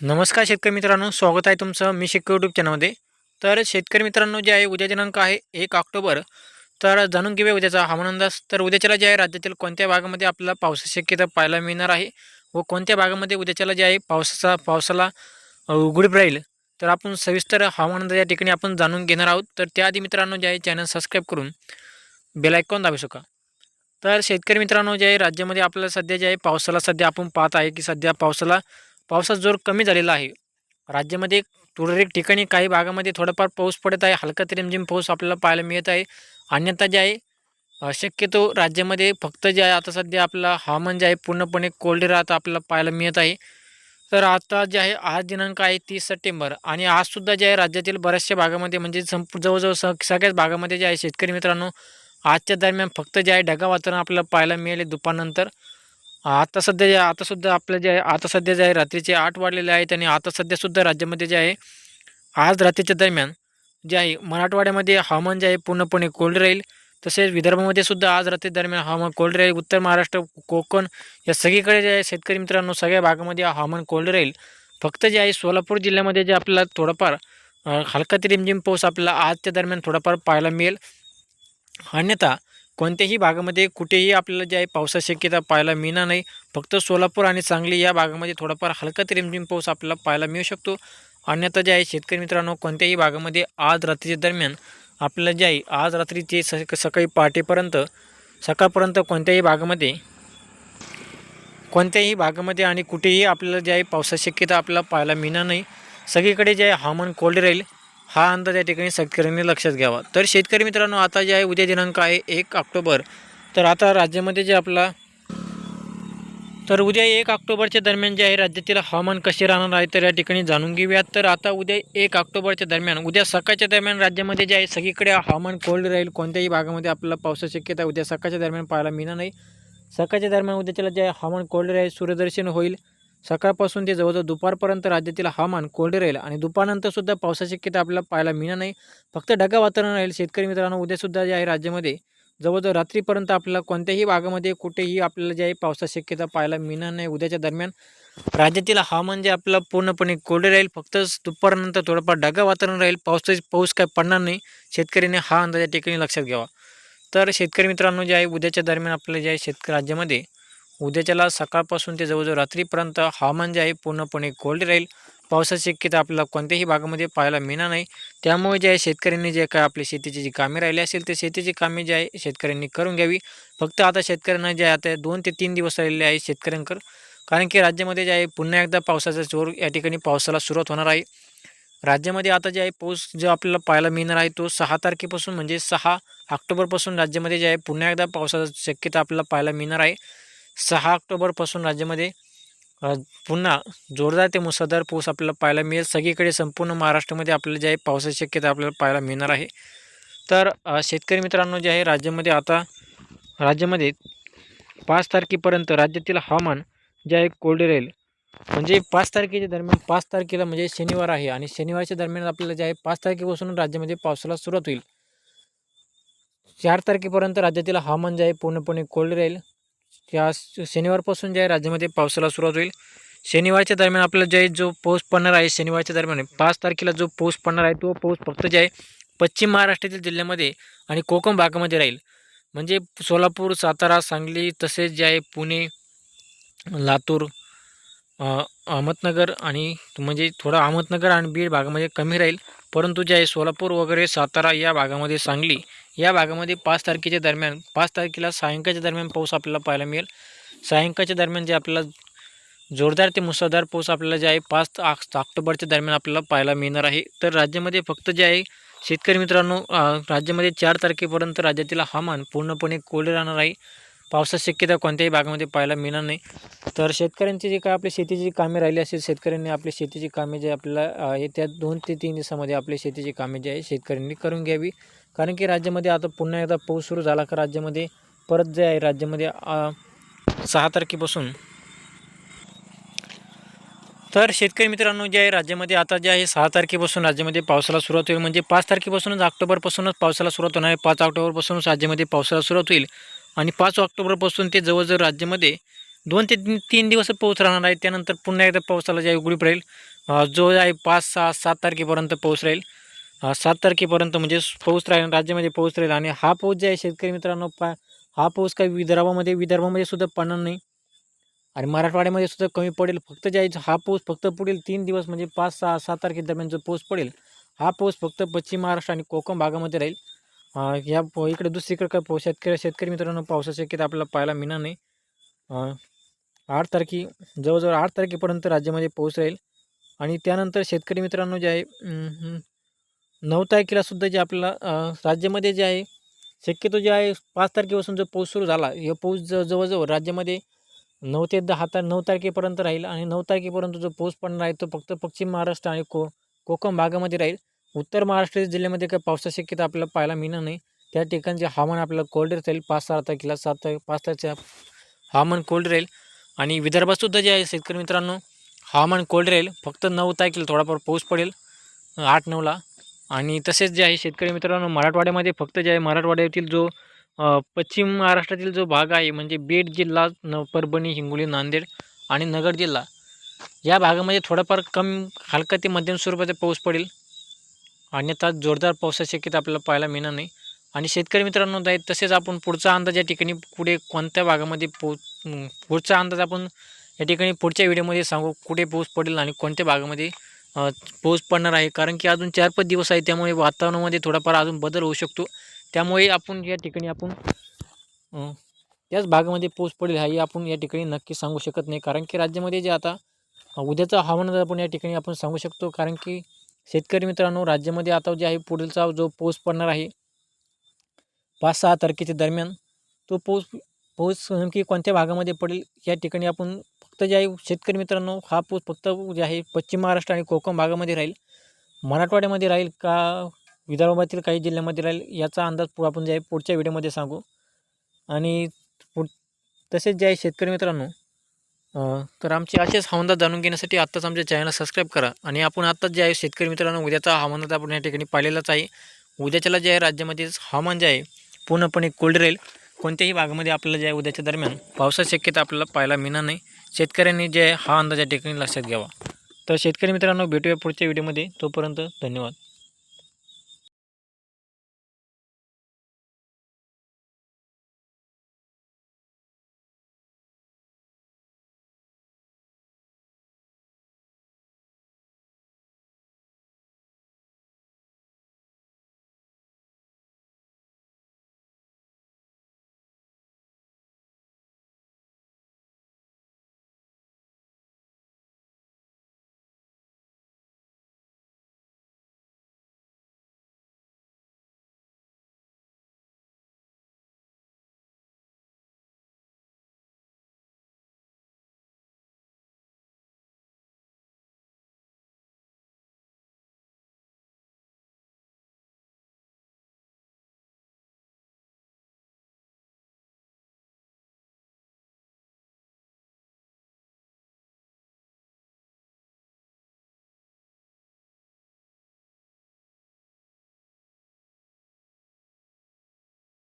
नमस्कार शेतकरी मित्रांनो स्वागत आहे तुमचं मी शेतकरी यूट्यूब चॅनलमध्ये तर शेतकरी मित्रांनो जे आहे उद्या दिनांक आहे एक ऑक्टोबर. तर जाणून घेऊया उद्याचा हवामान अंदाज. तर उद्याच्याला जे आहे राज्यातील कोणत्या भागामध्ये आपल्याला पावसाची शक्यता पाहायला मिळणार आहे व कोणत्या भागामध्ये उद्याच्याला जे आहे पावसाचा पावसाला उघडीप राहील? तर आपण सविस्तर हवामान अंदाज या ठिकाणी आपण जाणून घेणार आहोत. तर त्याआधी मित्रांनो जे आहे चॅनल सबस्क्राईब करून बेलायकॉन दाबू शका तर शेतकरी मित्रांनो जे आहे राज्यामध्ये आपल्याला सध्या जे आहे पावसाला सध्या आपण पाहत आहे की सध्या पावसाला पावसाचा जोर कमी झालेला आहे. राज्यामध्ये तुरळक ठिकाणी काही भागामध्ये थोडाफार पाऊस पडत आहे. हलका ते रिमझिम पाऊस आपल्याला पाहायला मिळत आहे. अन्यथा जे आहे शक्यतो राज्यामध्ये फक्त जे आहे आता सध्या आपला हवामान जे आहे पूर्णपणे कोल्ड राहतं आपल्याला पाहायला मिळत आहे. तर आता जे आहे आज दिनांक आहे तीस सप्टेंबर आणि आजसुद्धा जे आहे राज्यातील बऱ्याचशा भागामध्ये म्हणजे संप जवळजवळ स सगळ्याच भागामध्ये जे आहे शेतकरी मित्रांनो आजच्या दरम्यान फक्त जे आहे ढगा वातावरण आपल्याला पाहायला मिळेल दुपारनंतर. आता सध्या जे आता सुद्धा आपलं जे आहे आता सध्या जे आहे रात्रीचे आठ वाढलेले आहेत आणि आता सध्यासुद्धा राज्यामध्ये जे आहे आज रात्रीच्या दरम्यान जे आहे मराठवाड्यामध्ये हवामान जे आहे पूर्णपणे कोल्ड राहील. तसेच विदर्भामध्ये सुद्धा आज रात्री दरम्यान हवामान कोल्ड राहील. उत्तर महाराष्ट्र कोकण या सगळीकडे जे आहे शेतकरी मित्रांनो सगळ्या भागामध्ये हवामान कोल्ड राहील. फक्त जे आहे सोलापूर जिल्ह्यामध्ये जे आपल्याला थोडंफार हलका ते रिमझिम पाऊस आपल्याला आजच्या दरम्यान थोडाफार पाहायला मिळेल. अन्यथा कोणत्याही भागामध्ये कुठेही आपल्याला जे आहे पावसाची शक्यता पाहायला मिळणार नाही. फक्त सोलापूर आणि सांगली या भागामध्ये थोडाफार हलका ते रिमझिम पाऊस आपल्याला पाहायला मिळू शकतो. अन्यथा जे आहे शेतकरी मित्रांनो कोणत्याही भागामध्ये आज रात्रीच्या दरम्यान आपल्याला जे आहे आज रात्रीचे स सकाळी पहाटेपर्यंत सकाळपर्यंत कोणत्याही भागामध्ये कोणत्याही भागामध्ये आणि कुठेही आपल्याला जे आहे पावसाची शक्यता आपल्याला पाहायला मिळणार नाही. सगळीकडे जे आहे हवामान कोल्ड राहील. हा अंदाज या ठिकाणी शेतकऱ्यांनी लक्षात घ्यावा. तर शेतकरी मित्रांनो आता जे आहे उद्या दिनांक आहे एक ऑक्टोबर. तर आता राज्यामध्ये जे आपला तर उद्या एक ऑक्टोबरच्या दरम्यान जे आहे राज्यातील हवामान कसे राहणार आहे तर या ठिकाणी जाणून घेऊयात. तर आता उद्या एक ऑक्टोबरच्या दरम्यान उद्या सकाळच्या दरम्यान राज्यामध्ये जे आहे सगळीकडे हवामान कोल्ड राहील. कोणत्याही भागामध्ये आपल्याला पावसाची शक्यता उद्या सकाळच्या दरम्यान पाहायला मिळणार नाही. सकाळच्या दरम्यान उद्याच्याला जे हवामान कोल्ड राहील सूर्यदर्शन होईल. सकाळपासून ते जवळजवळ दुपारपर्यंत राज्यातील हवामान कोरडे राहील आणि दुपारनंतर सुद्धा पावसाची शक्यता आपल्याला पाहायला मिळणार नाही. फक्त ढगा वातावरण राहील. शेतकरी मित्रांनो उद्यासुद्धा जे आहे राज्यामध्ये जवळजवळ रात्रीपर्यंत आपल्याला कोणत्याही भागामध्ये कुठेही आपल्याला जे आहे पावसाची शक्यता पाहायला मिळणार नाही. उद्याच्या दरम्यान राज्यातील हवामान जे आपलं पूर्णपणे कोरडे राहील. फक्त दुपारनंतर थोडंफार ढगा वातावरण राहील. पावसाची पाऊस काय पडणार नाही. शेतकऱ्याने हा अंदाज या ठिकाणी लक्षात घ्यावा. तर शेतकरी मित्रांनो जे आहे उद्याच्या दरम्यान आपल्याला जे आहे शेतकरी राज्यामध्ये उद्याच्याला सकाळपासून ते जवळजवळ रात्रीपर्यंत हवामान जे आहे पूर्णपणे कोल्ड राहील. पावसाची शक्यता आपल्याला कोणत्याही भागामध्ये पाहायला मिळणार नाही. त्यामुळे जे आहे शेतकऱ्यांनी जे काय आपली शेतीची जी कामे राहिली असेल ते शेतीची कामे जे आहे शेतकऱ्यांनी करून घ्यावी. फक्त आता शेतकऱ्यांना जे आहे आता दोन ते तीन दिवस राहिलेले आहे शेतकऱ्यांकर कारण की राज्यामध्ये जे आहे पुन्हा एकदा पावसाचा जोर या ठिकाणी पावसाला सुरुवात होणार आहे. राज्यामध्ये आता जे आहे पाऊस जो आपल्याला पाहायला मिळणार आहे तो सहा तारखेपासून म्हणजे सहा ऑक्टोबरपासून राज्यामध्ये जे आहे पुन्हा एकदा पावसाची शक्यता आपल्याला पाहायला मिळणार आहे. सहा ऑक्टोबरपासून राज्यामध्ये पुन्हा जोरदार ते मुसळधार पाऊस आपल्याला पाहायला मिळेल. सगळीकडे संपूर्ण महाराष्ट्रामध्ये आपल्याला जे आहे पावसाची शक्यता आपल्याला पाहायला मिळणार आहे. तर शेतकरी मित्रांनो जे आहे राज्यामध्ये आता राज्यामध्ये पाच तारखेपर्यंत राज्यातील हवामान जे आहे कोरडे राहील. म्हणजे पाच तारखेच्या दरम्यान पाच तारखेला म्हणजे शनिवार आहे आणि शनिवारच्या दरम्यान आपल्याला जे आहे पाच तारखेपासून राज्यामध्ये पावसाला सुरुवात होईल. चार तारखेपर्यंत राज्यातील हवामान जे आहे पूर्णपणे कोरडे राहील. त्या शनिवारपासून जे आहे राज्यामध्ये पावसाला सुरुवात होईल शनिवारच्या दरम्यान आपल्याला जे आहे जो पाऊस पडणार आहे शनिवारच्या दरम्यान पाच तारखेला जो पाऊस पडणार आहे तो पाऊस फक्त जे आहे पश्चिम महाराष्ट्रातील जिल्ह्यामध्ये आणि कोकण भागामध्ये राहील. म्हणजे सोलापूर सातारा सांगली तसेच जे आहे पुणे लातूर अहमदनगर आणि म्हणजे थोडा अहमदनगर आणि बीड भागामध्ये कमी राहील. परंतु जे आहे सोलापूर वगैरे सातारा या भागामध्ये सांगली या भागामध्ये पाच तारखेच्या दरम्यान पाच तारखेला सायंकाळच्या दरम्यान पाऊस आपल्याला पाहायला मिळेल. सायंकाळच्या दरम्यान जे आपल्याला जोरदार ते मुसळधार पाऊस आपल्याला जे आहे पाच ऑक्टोबरच्या दरम्यान आपल्याला पाहायला मिळणार आहे. तर राज्यामध्ये फक्त जे आहे शेतकरी मित्रांनो राज्यामध्ये चार तारखेपर्यंत राज्यातील हवामान पूर्णपणे कोरडे राहणार आहे. पावसाची शक्यता कोणत्याही भागामध्ये पाहायला मिळणार नाही. तर शेतकऱ्यांची जे काय आपली शेतीची कामे राहिली असेल शेतकऱ्यांनी आपली शेतीची कामे जे आपल्याला अ, येत्या दोन ते तीन दिवसामध्ये आपली शेतीची कामे जी आहे शेतकऱ्यांनी करून घ्यावी. कारण की राज्यामध्ये आता पुन्हा एकदा पाऊस सुरू झाला का राज्यामध्ये परत जे आहे राज्यामध्ये सहा तारखेपासून तर शेतकरी मित्रांनो जे आहे राज्यामध्ये आता जे आहे सहा तारखेपासून राज्यामध्ये पावसाला सुरुवात होईल. म्हणजे पाच तारखेपासूनच ऑक्टोबरपासूनच पावसाला सुरुवात होणार आहे. पाच ऑक्टोबरपासूनच राज्यामध्ये पावसाला सुरुवात होईल. आणि पाच ऑक्टोबरपासून ते जवळजवळ राज्यामध्ये दोन ते तीन दिवस पाऊस राहणार आहे. त्यानंतर पुन्हा एकदा पावसाला जे आहे उघडी पडेल जो आहे पाच सहा सात तारखेपर्यंत पाऊस राहील. सात तारखेपर्यंत म्हणजे पाऊस राहील राज्यामध्ये पाऊस राहील. आणि हा पाऊस जे आहे शेतकरी मित्रांनो पा हा पाऊस काही विदर्भामध्ये विदर्भामध्ये सुद्धा पडणार नाही. आणि मराठवाड्यामध्ये सुद्धा कमी पडेल. फक्त जे आहे हा पाऊस फक्त पुढील तीन दिवस म्हणजे पाच सहा सात तारखेदरम्यान जो पाऊस पडेल हा पाऊस फक्त पश्चिम महाराष्ट्र आणि कोकण भागामध्ये राहील. या इकडे दुसरीकडे काय पाऊस शेतकरी शेतकरी मित्रांनो पावसाची शक्यता आपल्याला पाहायला मिळणार नाही. आठ तारखे जवळजवळ आठ तारखेपर्यंत राज्यामध्ये पाऊस राहील. आणि त्यानंतर शेतकरी मित्रांनो जे आहे नऊ तारखेलासुद्धा जे आपल्याला राज्यामध्ये जे आहे शक्यतो जे आहे पाच तारखेपासून जो पाऊस सुरू झाला हे पाऊस ज जवळजवळ राज्यामध्ये नऊ ते दहा तार नऊ तारखेपर्यंत राहील आणि नऊ तारखेपर्यंत जो पाऊस पडणार आहे तो फक्त पश्चिम महाराष्ट्र आणि को कोकण भागामध्ये राहील. उत्तर महाराष्ट्र जिल्ह्यामध्ये काही पावसाची शक्यता आपल्याला पाहायला मिळणार नाही. त्या ठिकाणचे हवामान आपल्याला कोल्ड राहील. पाच सहा तारखेला सात तारीख पाच तारखेच्या हवामान कोल्ड राहील. आणि विदर्भातसुद्धा जे आहे शेतकरी मित्रांनो हवामान कोल्ड राहील. फक्त नऊ तारखेला थोडाफार पाऊस पडेल आठ नऊला. आणि तसेच जे आहे शेतकरी मित्रांनो मराठवाड्यामध्ये फक्त जे आहे मराठवाड्यातील जो अ, पश्चिम महाराष्ट्रातील जो भाग आहे म्हणजे बीड जिल्हा न परभणी हिंगोली नांदेड आणि नगर जिल्हा या भागामध्ये थोडाफार कमी हलका ते मध्यम स्वरूपाचा पाऊस पडेल. अन्यथा जोरदार पावसाची शक्यता आपल्याला पाहायला मिळणार नाही. आणि शेतकरी मित्रांनो आहे तसेच आपण पुढचा अंदाज या ठिकाणी पुढे कोणत्या भागामध्ये पो पुढचा अंदाज आपण या ठिकाणी पुढच्या व्हिडिओमध्ये सांगू कुठे पाऊस पडेल आणि कोणत्या भागामध्ये पाऊस पडणार आहे. कारण की अजून चार पाच दिवस आहे त्यामुळे वातावरणामध्ये थोडाफार अजून बदल होऊ शकतो. त्यामुळे आपण या ठिकाणी आपण त्याच भागामध्ये पाऊस पडेल हाही आपण या ठिकाणी नक्की सांगू शकत नाही. कारण की राज्यामध्ये जे आता उद्याचं हवामान आपण या ठिकाणी आपण सांगू शकतो. कारण की शेतकरी मित्रांनो राज्यामध्ये आता जे आहे पुढीलचा जो पाऊस पडणार आहे पाच सहा तारखेच्या दरम्यान तो पाऊस पाऊस नेमकी कोणत्या भागामध्ये पडेल या ठिकाणी आपण फक्त जे आहे शेतकरी मित्रांनो हा पाऊस फक्त जे आहे पश्चिम महाराष्ट्र आणि कोकण भागामध्ये राहील. मराठवाड्यामध्ये राहील का विदर्भातील काही जिल्ह्यामध्ये राहील याचा अंदाज पु- आपण जे आहे पुढच्या व्हिडिओमध्ये सांगू. आणि पुढ तसेच जे आहे शेतकरी मित्रांनो तर आमचे असेच हवामान जाणून घेण्यासाठी आत्ताच आमच्या चॅनल सबस्क्राईब करा. आणि आपण आत्ताच जे आहे शेतकरी मित्रांनो उद्याचा हवामान आपण या ठिकाणी पाहिलेलाच आहे. उद्याच्याला जे आहे राज्यामध्ये हवामान जे आहे पूर्णपणे कोल्ड राहील. कोणत्याही भागामध्ये आपल्याला जे आहे उद्याच्या दरम्यान पावसाची शक्यता आपल्याला पाहायला मिळणार नाही. शेतकऱ्यांनी जे आहे हा अंदाज या ठिकाणी लक्षात घ्यावा. तर शेतकरी मित्रांनो भेटूया पुढच्या व्हिडिओमध्ये. तोपर्यंत धन्यवाद.